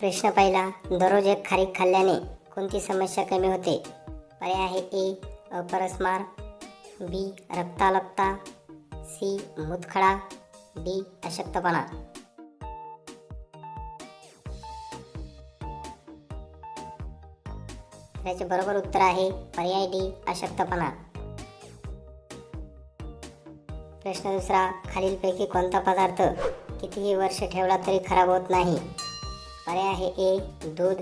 प्रश्न पहिला दररोज एक खारीक खाल्ल्याने कोणती समस्या कमी होते? पर्याय आहे ए अपरस्मार बी रक्तालपता सी मुतखडा डी अशक्तपणा. त्याचे बरोबर उत्तर आहे पर्याय डी अशक्तपणा. प्रश्न दुसरा खालीलपैकी कोणता पदार्थ कितीही वर्ष ठेवला तरी खराब होत नाही? पर्याय आहे ए दूध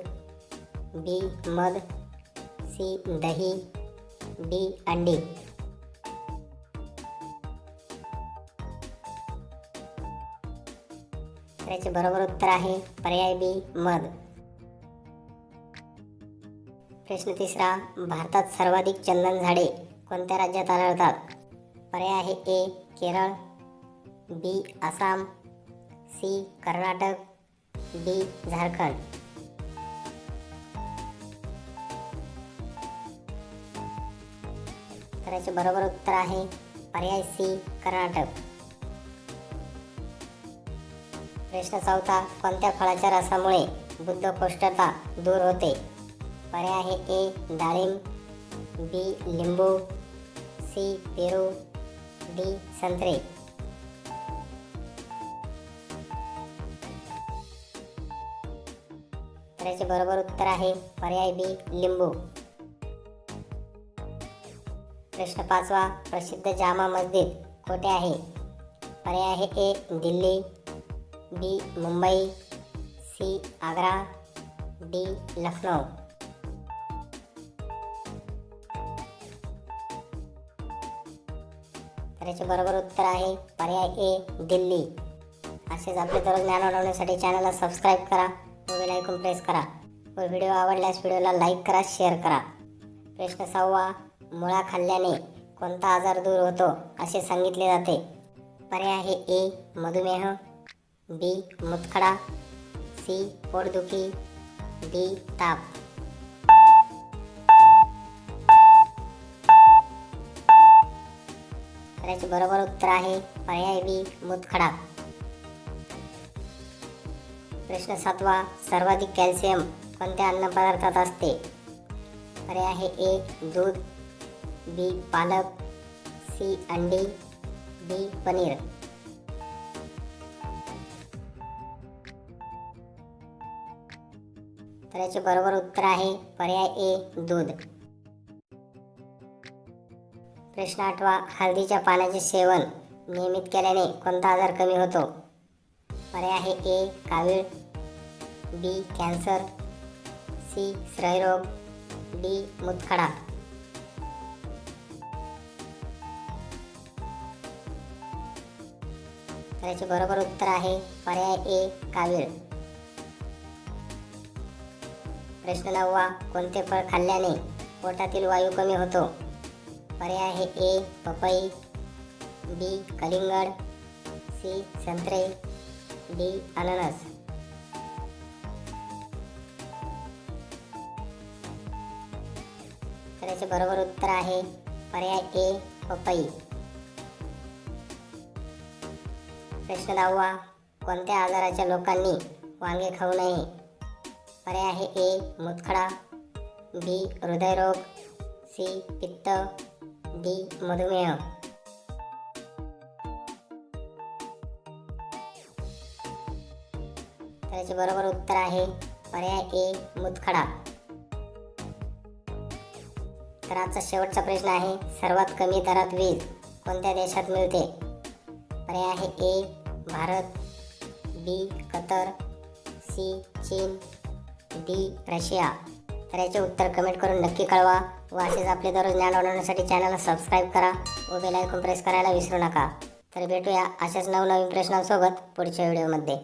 बी मध सी दही डी अंडी. त्याचे बरोबर उत्तर आहे पर्याय बी मध. प्रश्न तिसरा भारतात सर्वाधिक चंदन झाडे कोणत्या राज्यात आढळतात? पर्याय आहे A Kerala B Assam C Karnataka D Jharkhand. तर याचे बरोबर उत्तर आहे पर्याय सी कर्नाटक. प्रश्न चौथा कोणत्या फळाच्या रसामुळे बुद्धकोष्ठता दूर होते? पर्याय आहे ए डाळिंब बी लिंबू सी पेरू डी संत्रे. प्रश्नाचे बरोबर उत्तर आहे पर्याय बी लिंबू. प्रश्न पाचवा प्रसिद्ध जामा मस्जिद कोठे आहे? पर्याय आहे A Delhi B Mumbai C Agra D Lucknow. तर याचे बरोबर उत्तर आहे पर्याय ए दिल्ली. असेच आपले दररोज ज्ञान वाढवण्यासाठी चॅनलला सबस्क्राईब करा. बेल ऐकून प्रेस करा. व व्हिडिओ आवडल्यास व्हिडिओला लाईक करा शेअर करा. प्रश्न सहावा मुळा खाल्ल्याने कोणता आजार दूर होतो असे सांगितले जाते. पर्याय आहे ए मधुमेह बी मुतखडा सी पोटदुखी डी ताप. तर याचे बरोबर उत्तर आहे पर्याय बी मुतखडा. प्रश्न सातवा सर्वाधिक कॅल्शियम कोणत्या अन्नपदार्थात असते? पर्याय आहे ए दूध बी पालक सी अंडी डी पनीर. तर याचे बरोबर उत्तर आहे पर्याय ए दूध. प्रश्न आठवा हळदीच्या पाण्याचे सेवन नियमित केल्याने कोणता आजार कमी होतो? पर्याय आहे ए कावीळ बी कॅन्सर सी श्रयरोग डी मुतखडा. तर याचे बरोबर उत्तर आहे पर्याय ए कावीळ. प्रश्न नववा कोणते फळ खाल्ल्याने पोटातील वायू कमी होतो? पर्याय आहे ए पपई बी कलिंगड सी संत्रे डी अननस. तर याचे बरोबर उत्तर आहे. पर्याय ए पपई प्रश्न दहावा कोणत्या आजाराच्या लोकांनी वांगे खाऊ नये? पर्याय आहे ए मुतखडा बी हृदयरोग सी पित्त डी मधुमेह. तर याचे बरोबर उत्तर आहे पर्याय ए मुतखडा. तर आजचा शेवटचा प्रश्न आहे सर्वात कमी दरात वीज कोणत्या देशात मिळते? पर्याय आहे A Bharat B Qatar C चीन डी रशिया. तर याचे उत्तर कमेंट करून नक्की कळवा व असेच आपले दररोज ज्ञान वाढवण्यासाठी चॅनलला सबस्क्राईब करा व बेल आयकॉन प्रेस करायला विसरू नका. तर भेटूया अशाच नवनवीन प्रश्नांसोबत पुढच्या व्हिडिओमध्ये